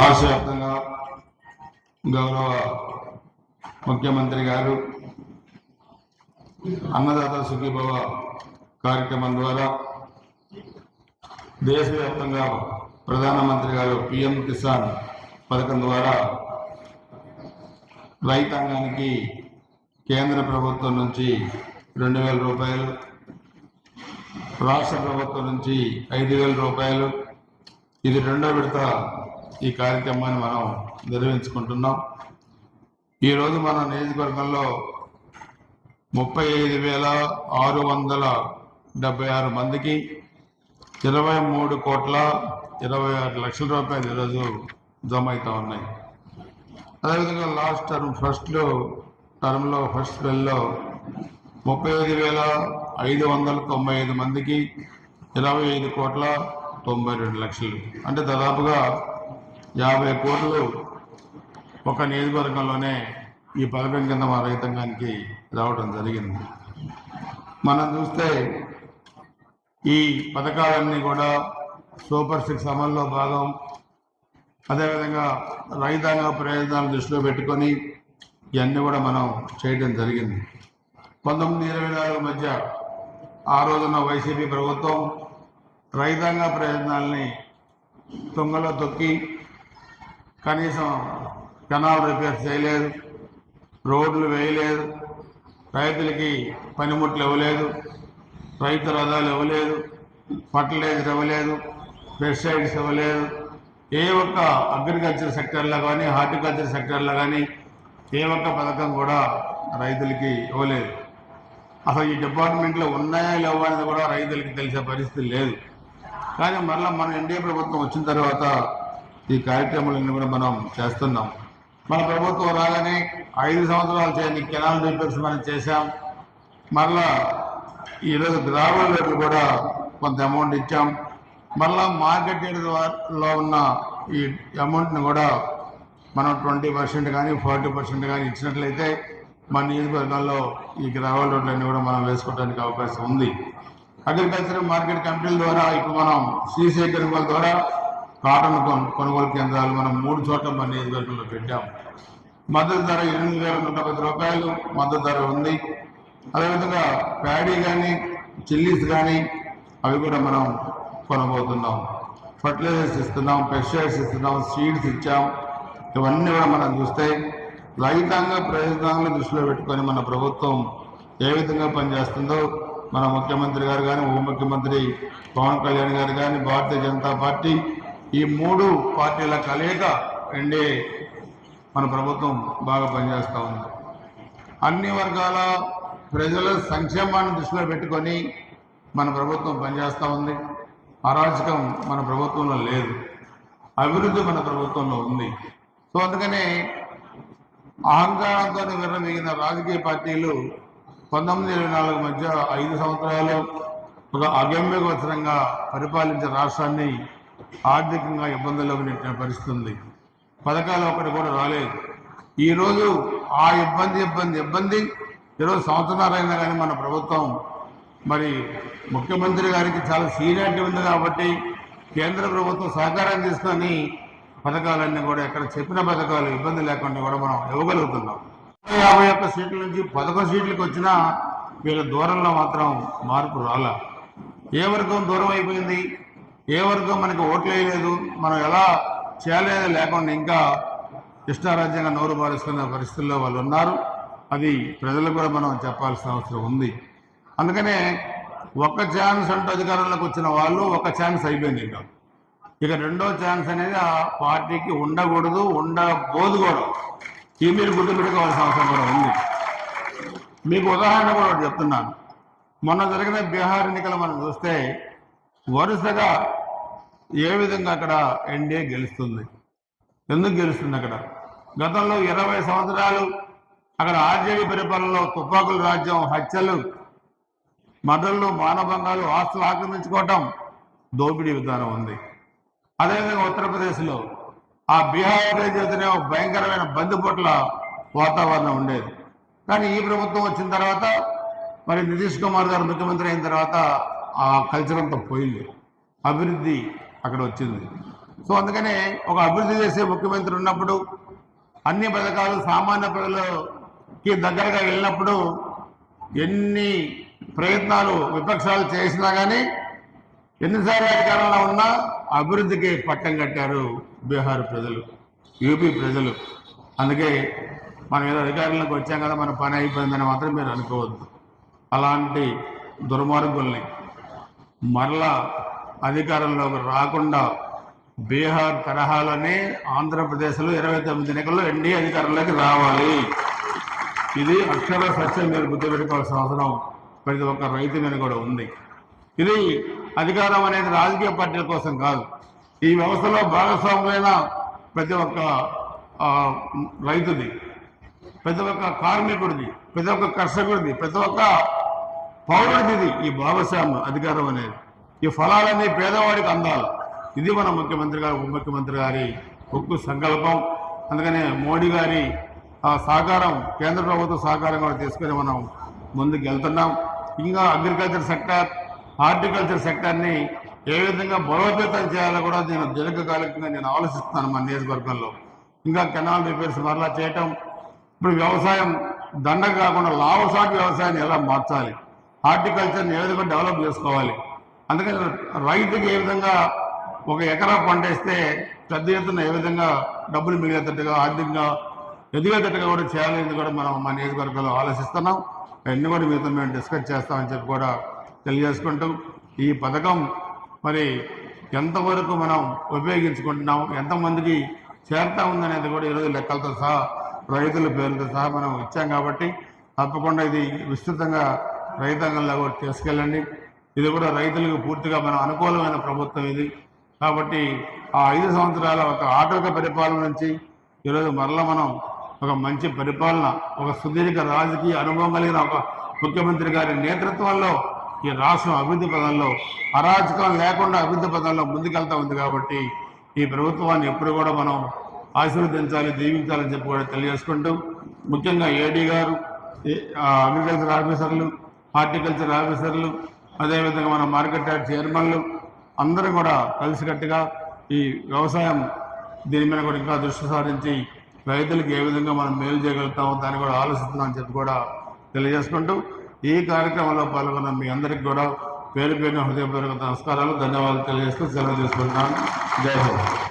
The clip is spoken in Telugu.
రాష్ట్ర వ్యాప్తంగా గౌరవ ముఖ్యమంత్రి గారు అన్నదాత సుఖీభవ కార్యక్రమం ద్వారా దేశవ్యాప్తంగా ప్రధానమంత్రి గారు పిఎం కిసాన్ పథకం ద్వారా రైతాంగానికి కేంద్ర ప్రభుత్వం నుంచి రెండు వేల రూపాయలు రాష్ట్ర ప్రభుత్వం నుంచి ఐదు వేల రూపాయలు. ఇది రెండో విడత ఈ కార్యక్రమాన్ని మనం నిర్వహించుకుంటున్నాం. ఈరోజు మన నియోజకవర్గంలో ముప్పై ఐదు వేల ఆరు వందల డెబ్బై ఆరు మందికి ఇరవై మూడు కోట్ల ఇరవై ఆరు లక్షల రూపాయలు ఈరోజు జమ అవుతూ ఉన్నాయి. అదేవిధంగా లాస్ట్ టర్మ్ ఫస్ట్లో టర్మ్లో ఫస్ట్ బిల్లో ముప్పై ఐదు వేల ఐదు వందల తొంభై ఐదు మందికి ఇరవై ఐదు కోట్ల తొంభై రెండు లక్షలు. అంటే దాదాపుగా యాభై కోట్లు ఒక నియోజకవర్గంలోనే ఈ పథకం కింద మా రైతాంగానికి రావడం జరిగింది. మనం చూస్తే ఈ పథకాలన్నీ కూడా సూపర్ సిక్స్ అమల్లో భాగం. అదేవిధంగా రైతాంగ ప్రయోజనాలు దృష్టిలో పెట్టుకొని ఇవన్నీ కూడా మనం చేయడం జరిగింది. పంతొమ్మిది ఇరవై నాలుగు మధ్య ఆ రోజున వైసీపీ ప్రభుత్వం రైతాంగ ప్రయోజనాల్ని తుంగలో తొక్కి కనీసం కెనాల్ రిపేర్ చేయలేదు రోడ్లు వేయలేదు రైతులకి పనిముట్లు ఇవ్వలేదు రైతు రథాలు ఇవ్వలేదు ఫర్టిలైజర్ ఇవ్వలేదు పెస్టిసైడ్స్ ఇవ్వలేదు. ఏ ఒక్క అగ్రికల్చర్ సెక్టర్లో కానీ హార్టికల్చర్ సెక్టర్లో కానీ ఏ ఒక్క పథకం కూడా రైతులకి ఇవ్వలేదు. అసలు ఈ డిపార్ట్మెంట్లో ఉన్నాయా లేవా అనేది కూడా రైతులకి తెలిసే పరిస్థితి లేదు. కానీ మరలా మన ఎన్డీఏ ప్రభుత్వం వచ్చిన తర్వాత ఈ కార్యక్రమాలన్నీ కూడా మనం చేస్తున్నాం. మన ప్రభుత్వం రాగానే ఐదు సంవత్సరాలు చేయని కెనాల్ రిపేర్స్ మనం చేశాం. మళ్ళా ఈరోజు గ్రామాల రేట్లు కూడా కొంత అమౌంట్ ఇచ్చాం. మళ్ళా మార్కెట్ రేట్లో ఉన్న ఈ అమౌంట్ని కూడా మనం ట్వంటీ పర్సెంట్ కానీ ఫార్టీ పర్సెంట్ కానీ ఇచ్చినట్లయితే మన నియోజకవర్గాల్లో ఈ గ్రావల్ రోడ్లన్నీ కూడా మనం వేసుకోవడానికి అవకాశం ఉంది. అగ్రికల్చర్ మార్కెట్ కమిటీల ద్వారా ఇప్పుడు మనం సీసీ కొనుగోలు ద్వారా కాటన్ కొను- కొనుగోలు కేంద్రాలు మనం మూడు చోట్ల మన నియోజకవర్గంలో పెట్టాం. మద్దతు ధర ఎనిమిది వేల నూట పది రూపాయలు మద్దతు ధర ఉంది. అదేవిధంగా ప్యాడీ కానీ చిల్లీస్ కానీ అవి కూడా మనం కొనబోతున్నాం. ఫర్టిలైజర్స్ ఇస్తున్నాం పెస్టిసైడ్స్ ఇస్తున్నాం సీడ్స్ ఇచ్చాం. ఇవన్నీ కూడా మనం చూస్తే రైతాంగ ప్రయోజనాలను దృష్టిలో పెట్టుకొని మన ప్రభుత్వం ఏ విధంగా పనిచేస్తుందో మన ముఖ్యమంత్రి గారు కానీ ఉప ముఖ్యమంత్రి పవన్ కళ్యాణ్ గారు కానీ భారతీయ జనతా పార్టీ ఈ మూడు పార్టీల కలయిక ఎన్డీఏ మన ప్రభుత్వం బాగా పనిచేస్తూ ఉంది. అన్ని వర్గాల ప్రజల సంక్షేమాన్ని దృష్టిలో పెట్టుకొని మన ప్రభుత్వం పనిచేస్తూ ఉంది. అరాచకం మన ప్రభుత్వంలో లేదు. అభివృద్ధి మన ప్రభుత్వంలో ఉంది. సో అందుకనే అహంకారంతో విర్రమీగిన రాజకీయ పార్టీలు పంతొమ్మిది ఇరవై నాలుగు మధ్య ఐదు సంవత్సరాలు ఒక అగమ్యగోచరంగా పరిపాలించే రాష్ట్రాన్ని ఆర్థికంగా ఇబ్బందుల్లోకి నెట్టిన పరిస్థితి ఉంది పథకాలు ఒకటి కూడా రాలేదు. ఈరోజు ఆ ఇబ్బంది ఇబ్బంది ఇబ్బంది ఈరోజు సంవత్సరాలు కానీ మన ప్రభుత్వం మరి ముఖ్యమంత్రి గారికి చాలా సీనియారిటీ ఉంది కాబట్టి కేంద్ర ప్రభుత్వం సహకారం తీసుకొని పథకాలన్నీ కూడా ఎక్కడ చెప్పిన పథకాలు ఇబ్బంది లేకుండా కూడా మనం ఇవ్వగలుగుతున్నాం. యాభై ఒక్క సీట్ల నుంచి పదకొండు సీట్లకు వచ్చినా వీళ్ళ దూరంలో మాత్రం మార్పు రాలా. ఏ వర్గం దూరం అయిపోయింది? ఏ వర్గం మనకి ఓట్లు వేయలేదు మనం ఎలా చేయలేదు లేకుండా ఇంకా ఇష్టారాజ్యంగా నోరు పాలిస్తున్న పరిస్థితుల్లో వాళ్ళు ఉన్నారు. అది ప్రజలకు కూడా మనం చెప్పాల్సిన అవసరం ఉంది. అందుకనే ఒక్క ఛాన్స్ అంటూ అధికారంలోకి వచ్చిన వాళ్ళు ఒక ఛాన్స్ అయిపోయింది ఇంకా. ఇక రెండో ఛాన్స్ అనేది ఆ పార్టీకి ఉండకూడదు ఉండబోదు కూడా. ఈ మీరు గుర్తుపెట్టుకోవాల్సిన అవసరం కూడా ఉంది. మీకు ఉదాహరణ కూడా ఒకటి చెప్తున్నాను. మొన్న జరిగిన బీహార్ ఎన్నికలు మనం చూస్తే వరుసగా ఏ విధంగా అక్కడ ఎన్డీఏ గెలుస్తుంది? ఎందుకు గెలుస్తుంది అక్కడ? గతంలో ఇరవై సంవత్సరాలు అక్కడ ఆర్జేడీ పరిపాలనలో తుపాకుల రాజ్యం హత్యలు మర్డర్లు మానభంగాలు ఆస్తులు ఆక్రమించుకోవటం దోపిడీ విధానం ఉంది. అదేవిధంగా ఉత్తరప్రదేశ్లో ఆ బీహార్ చేతనే ఒక భయంకరమైన బందిపోట్ల వాతావరణం ఉండేది. కానీ ఈ ప్రభుత్వం వచ్చిన తర్వాత మరి నితీష్ కుమార్ గారు ముఖ్యమంత్రి అయిన తర్వాత ఆ కల్చర్ అంతా పోయింది. అభివృద్ధి అక్కడ వచ్చింది. సో అందుకనే ఒక అభివృద్ధి చేసే ముఖ్యమంత్రి ఉన్నప్పుడు అన్ని పథకాలు సామాన్య ప్రజలకి దగ్గరగా వెళ్ళినప్పుడు ఎన్ని ప్రయత్నాలు విపక్షాలు చేసినా కానీ ఎన్నిసార్లు అధికారంలో ఉన్నా అభివృద్ధికి పట్టం కట్టారు బీహార్ ప్రజలు యూపీ ప్రజలు. అందుకే మనం ఏదో అధికారంలోకి వచ్చాం కదా మన పని అయిపోయిందని మాత్రం మీరు అనుకోవద్దు. అలాంటి దుర్మార్గుల్ని మరలా అధికారంలోకి రాకుండా బీహార్ తరహాలోనే ఆంధ్రప్రదేశ్లో ఇరవై తొమ్మిది ఎన్నికల్లో ఎన్డీ అధికారంలోకి రావాలి. ఇది అక్షర సత్యం మీరు గుర్తుపెట్టుకోవాల్సిన అవసరం. ప్రతి ఒక్క రైతు మీద కూడా ఉంది. ఇది అధికారం అనేది రాజకీయ పార్టీల కోసం కాదు. ఈ వ్యవస్థలో భాగస్వామ్యమైన ప్రతి ఒక్క రైతుది ప్రతి ఒక్క కార్మికుడిది ప్రతి ఒక్క కర్షకుడిది ప్రతి ఒక్క పౌరుడిది ఈ భాగస్వామ్య అధికారం అనేది. ఈ ఫలాలన్నీ పేదవాడికి అందాలి. ఇది మన ముఖ్యమంత్రి గారు ఉప ముఖ్యమంత్రి గారి ఒక్కు సంకల్పం. అందుకనే మోడీ గారి ఆ సహకారం కేంద్ర ప్రభుత్వ సహకారం కూడా తీసుకొని మనం ముందుకు వెళ్తున్నాం ఇంకా అగ్రికల్చర్ సెక్టర్ హార్టికల్చర్ సెక్టర్ని ఏ విధంగా బలోపేతం చేయాలో కూడా నేను దీర్ఘకాలికంగా నేను ఆలోచిస్తున్నాను మన నియోజకవర్గంలో. ఇంకా కెనాల్ రిపేర్స్ మరలా చేయటం ఇప్పుడు వ్యవసాయం దండ కాకుండా లాభసాటి వ్యవసాయాన్ని ఎలా మార్చాలి? హార్టికల్చర్ని ఏ విధంగా డెవలప్ చేసుకోవాలి? అందుకని రైతుకి ఏ విధంగా ఒక ఎకరా పంట వేస్తే పెద్ద ఎత్తున ఏ విధంగా డబ్బులు మిగిలేటట్టుగా ఆర్థికంగా ఎదిగేటట్టుగా కూడా చేయాలని కూడా మనం మా నియోజకవర్గంలో ఆలోచిస్తున్నాం. అవన్నీ కూడా మీతో మేము డిస్కస్ చేస్తామని చెప్పి కూడా తెలియజేసుకుంటూ ఈ పథకం మరి ఎంతవరకు మనం ఉపయోగించుకుంటున్నాం ఎంతమందికి చేరుతా ఉందనేది కూడా ఈరోజు లెక్కలతో సహా రైతుల పేరుతో సహా మనం ఇచ్చాం కాబట్టి తప్పకుండా ఇది విస్తృతంగా రైతాంగంలో కూడా తీసుకెళ్ళండి. ఇది కూడా రైతులకు పూర్తిగా మనం అనుకూలమైన ప్రభుత్వం ఇది. కాబట్టి ఆ ఐదు సంవత్సరాల ఒక ఆటవిక పరిపాలన నుంచి ఈరోజు మరలా మనం ఒక మంచి పరిపాలన ఒక సుదీర్ఘ రాజకీయ అనుభవం కలిగిన ఒక ముఖ్యమంత్రి గారి నేతృత్వంలో ఈ రాష్ట్రం అభివృద్ధి పదంలో అరాచకం లేకుండా అభివృద్ధి పదంలో ముందుకెళ్తా ఉంది కాబట్టి ఈ ప్రభుత్వాన్ని ఎప్పుడు కూడా మనం ఆశీర్వదించాలి దీవించాలని చెప్పి కూడా తెలియజేసుకుంటూ ముఖ్యంగా ఏడీ గారు అగ్రికల్చర్ ఆఫీసర్లు హార్టికల్చర్ ఆఫీసర్లు అదేవిధంగా మన మార్కెట్ యార్డ్ చైర్మన్లు అందరూ కూడా కలిసికట్టుగా ఈ వ్యవసాయం దీని మీద కూడా ఇంకా దృష్టి సారించి రైతులకు ఏ విధంగా మనం మేలు చేయగలుగుతామో దాన్ని కూడా ఆలోచిస్తున్నామని చెప్పి కూడా తెలియజేసుకుంటూ ఈ కార్యక్రమంలో పాల్గొన్న మీ అందరికీ కూడా పేరు పేరున హృదయపూర్వక నమస్కారాలు ధన్యవాదాలు తెలియజేస్తూ సెలవు తీసుకుంటున్నాను. జై హింద్.